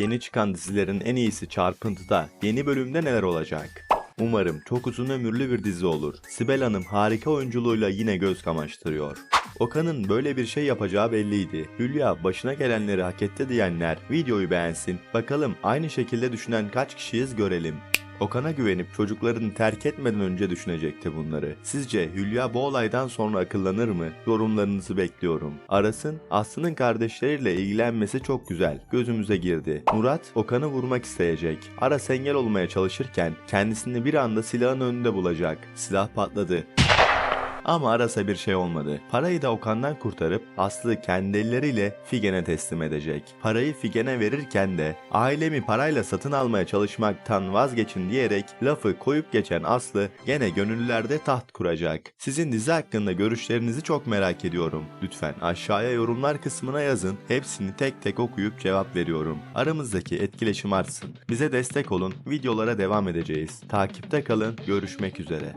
Yeni çıkan dizilerin en iyisi Çarpıntı'da yeni bölümde neler olacak? Umarım çok uzun ömürlü bir dizi olur. Sibel Hanım harika oyunculuğuyla yine göz kamaştırıyor. Okan'ın böyle bir şey yapacağı belliydi. Hülya başına gelenleri hak etti diyenler videoyu beğensin. Bakalım aynı şekilde düşünen kaç kişiyiz görelim. Okan'a güvenip çocuklarını terk etmeden önce düşünecekti bunları. Sizce Hülya bu olaydan sonra akıllanır mı? Yorumlarınızı bekliyorum. Aras'ın Aslı'nın kardeşleriyle ilgilenmesi çok güzel. Gözümüze girdi. Murat Okan'ı vurmak isteyecek. Aras engel olmaya çalışırken kendisini bir anda silahın önünde bulacak. Silah patladı. Ama Aras'a bir şey olmadı. Parayı da Okan'dan kurtarıp Aslı kendi elleriyle Figen'e teslim edecek. Parayı Figen'e verirken de ailemi parayla satın almaya çalışmaktan vazgeçin diyerek lafı koyup geçen Aslı gene gönüllülerde taht kuracak. Sizin dizi hakkında görüşlerinizi çok merak ediyorum. Lütfen aşağıya yorumlar kısmına yazın. Hepsini tek tek okuyup cevap veriyorum. Aramızdaki etkileşim artsın. Bize destek olun. Videolara devam edeceğiz. Takipte kalın. Görüşmek üzere.